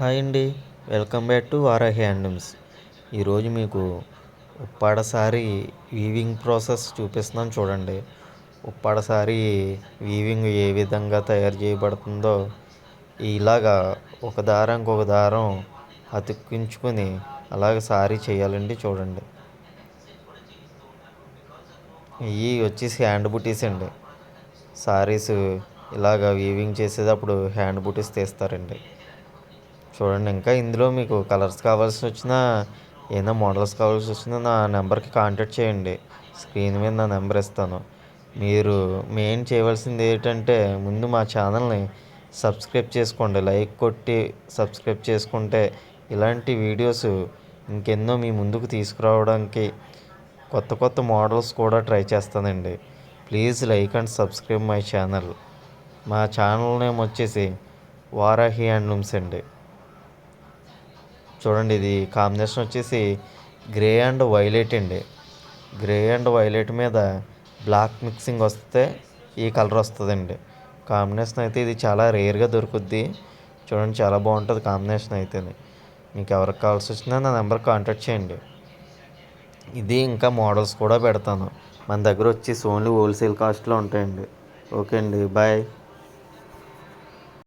Hi అండి. Welcome back to Varahi handlooms ఈరోజు మీకు ఉప్పాడ సారీ వీవింగ్ ప్రాసెస్ చూపిస్తున్నాను చూడండి. ఉప్పాడ సారీ వీవింగ్ ఏ విధంగా తయారు చేయబడుతుందో ఇలాగా ఒక దారం ఇంకొక దారం అతుక్కించుకొని అలాగ సారీ చేయాలండి చూడండి. ఇవి వచ్చేసి హ్యాండ్ బుటీస్ అండి. సారీస్ ఇలాగ వీవింగ్ చేసేటప్పుడు హ్యాండ్ బుటీస్ తీస్తారండి. చూడండి ఇంకా ఇందులో మీకు కలర్స్ కావాల్సి వచ్చినా ఏదైనా మోడల్స్ కావాల్సి వచ్చినా నా నెంబర్కి కాంటాక్ట్ చేయండి. స్క్రీన్ మీద నా నెంబర్ ఇస్తాను. మీరు మెయిన్ చేయవలసింది ఏంటంటే ముందు మా ఛానల్ని సబ్స్క్రైబ్ చేసుకోండి. లైక్ కొట్టి సబ్స్క్రైబ్ చేసుకుంటే ఇలాంటి వీడియోస్ ఇంకెన్నో మీ ముందుకు తీసుకురావడానికి కొత్త కొత్త మోడల్స్ కూడా ట్రై చేస్తానండి. Please like and subscribe my channel. మా ఛానల్ నేమ్ వచ్చేసి వారాహి హ్యాండ్లూమ్స్ అండి. చూడండి ఇది కాంబినేషన్ వచ్చేసి గ్రే అండ్ వైలెట్ అండి. గ్రే అండ్ వైలెట్ మీద బ్లాక్ మిక్సింగ్ వస్తే ఈ కలర్ వస్తుందండి. కాంబినేషన్ అయితే ఇది చాలా రేర్గా దొరుకుద్ది. చూడండి చాలా బాగుంటుంది కాంబినేషన్ అయితే మీకు ఎవరికి కావాల్సి వచ్చినా నా నెంబర్ కాంటాక్ట్ చేయండి. ఇది ఇంకా మోడల్స్ కూడా పెడతాను. మన దగ్గర వచ్చి ఓన్లీ హోల్సేల్ కాస్ట్లో ఉంటాయండి. ఓకే అండి బాయ్.